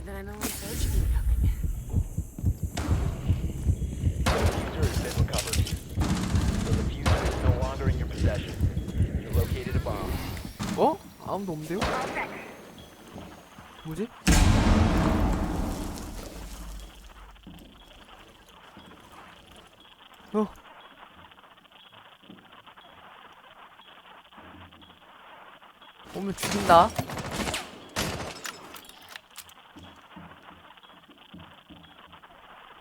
Adrenaline surge incoming. Diffuser has been recovered. The diffuser is no longer in your possession. You located a bomb. 어? 아무도 없는데요? 뭐지? 어? 오면 죽인다.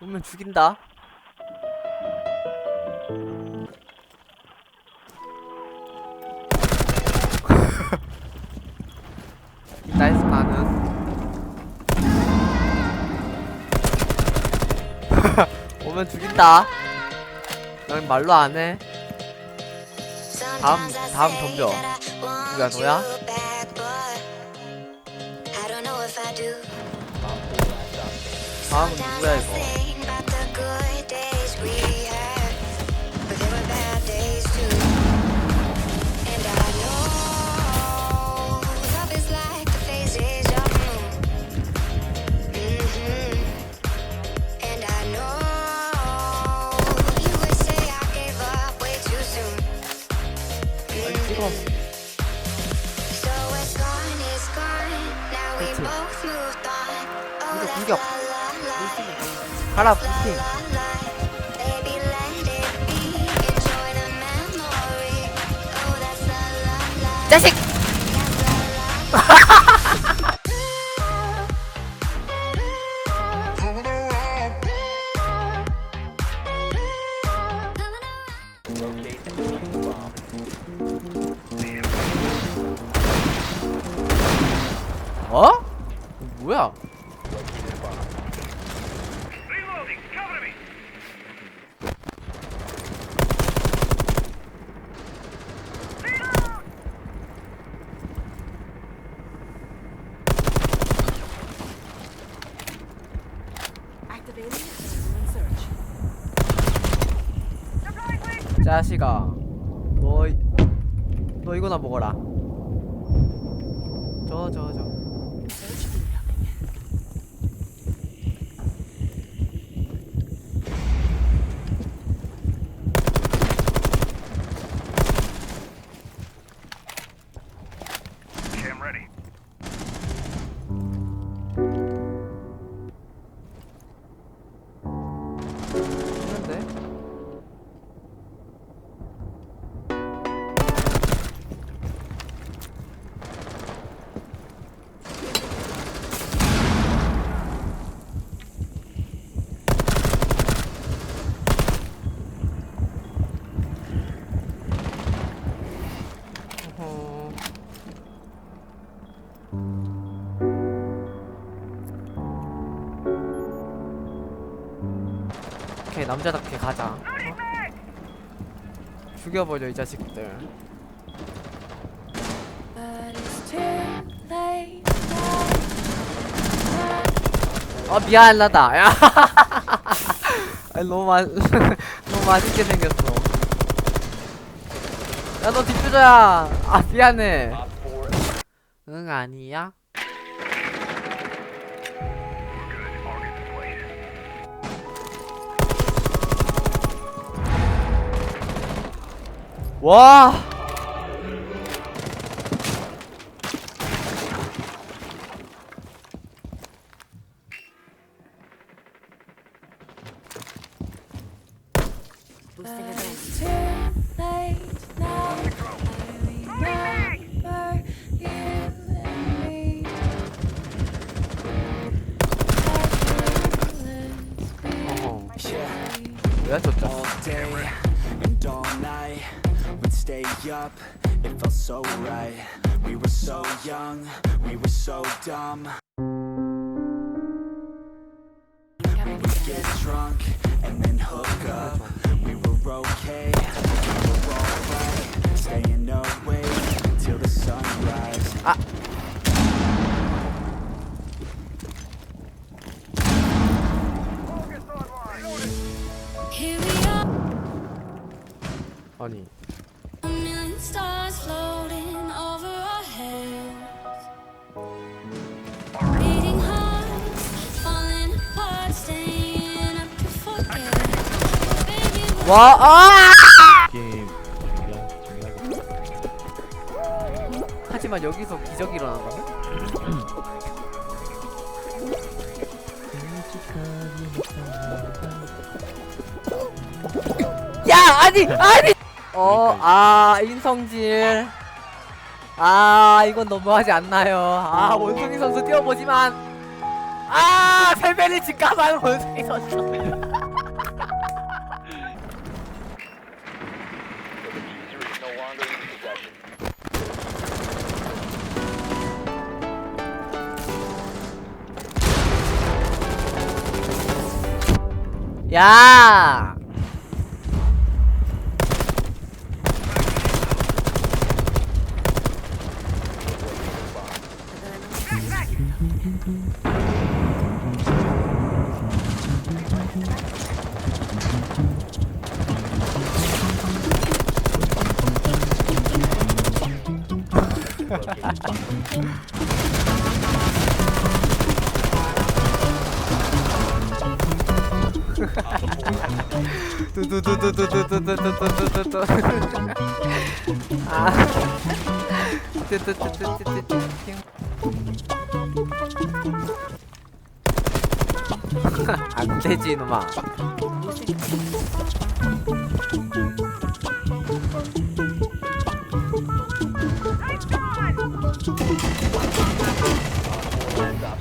오면 죽인다. 나이스 나는 오면 죽인다. 넌 말로 안 해. 다음 다음 덤벼. 누가 너야? 다음은 누구야 이거 이거 공격. la. 가라 Baby, let 자식아 너, 이- 너 이거나 먹어라 저 저 저. 오케이 남자답게 가자. 어? 죽여버려 이 자식들. 아 미안하다. 야 너무 맛 너무 맛있게 생겼어. 야 너 뒷주자야 아 미안해. Op 4응 아니야 와 Boosting adrenaline. 어허 Yeah, 왜 졌다 stay up, it felt so right. We were so young, we were so dumb. We would get drunk, and then hook up. We were okay, we were alright. Staying till the sunrise. Ah. 아니. stars floating over our heads. Beating hearts, falling apart, staying up to forget. Baby, we'll 와, 아! 게임 중이라 중이라 하지만 여기서 기적이 일어난다고? 야, 아니, 아니! 어, 아, 인성질. 아, 이건 너무하지 않나요? 아, 원숭이 선수 뛰어보지만. 아, 패배를 직감하는 원숭이 선수. The 뚜두두두두두두두두두두두. 아. 뚜두두두두두두. 안 되지 이놈아. Stop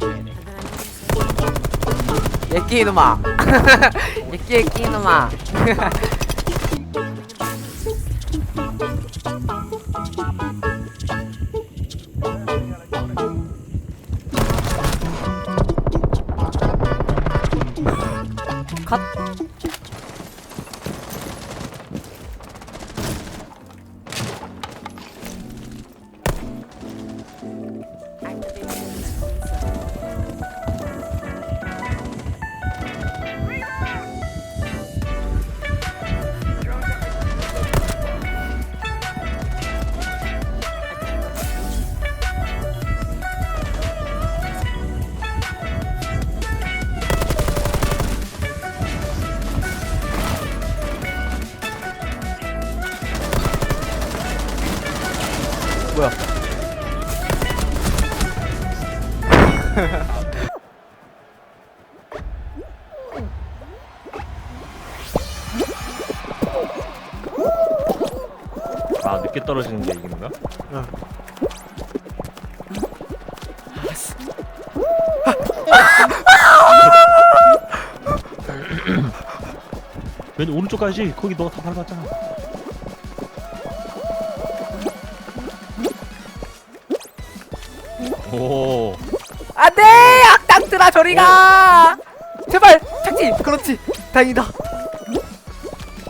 standing. 예끼 이놈아. 예끼 예끼 이놈아. I'm the baby. 아 늦게 떨어지는 게 거야? 왼 오른쪽 가야지? 거기 너다 밟았잖아. 오. 안돼 악당들아 저리가! 제발 착지! 그렇지. 다행이다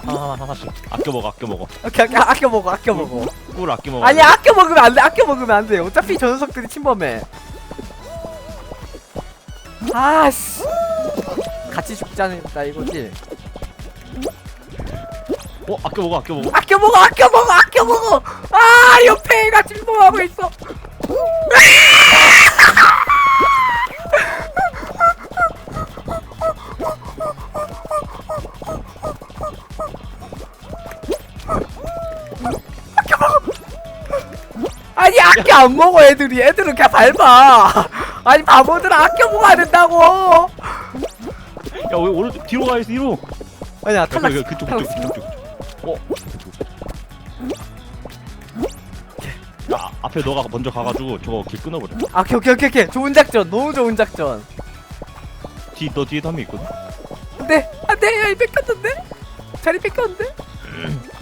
하나 하나 하나씩 아껴 먹어 아껴 먹어. 오케이 오케이. 아껴 먹어 아껴 먹어. 꿀 아껴 먹어. 아니 아껴 먹으면 안돼 아껴 먹으면 안돼 어차피 저 녀석들이 침범해. 아씨. 같이 죽자는 다 이거지? 어 아껴 먹어 아껴 먹어. 아껴 먹어 아껴 먹어 아껴 먹어. 아 옆에 애가 침범하고 있어. 아 안 먹어 애들이. 애들은 그냥 밟아. 아니 바보들아 아껴 먹어야 된다고. 야왜 오른쪽 뒤로 가야지 뒤로? 아니야 야, 탈락 그, 그쪽 탈락 그쪽 그쪽 어? 야, 아, 앞에 너가 먼저 가가지고 저거 길 끊어버려. 아 오케이 오케이 오케이 오케이. 좋은 작전. 너무 좋은 작전. 뒤, 너 뒤에 한명 있거든. 안돼. 안돼. 야이 뺏겼는데? 자리 뺏겼는데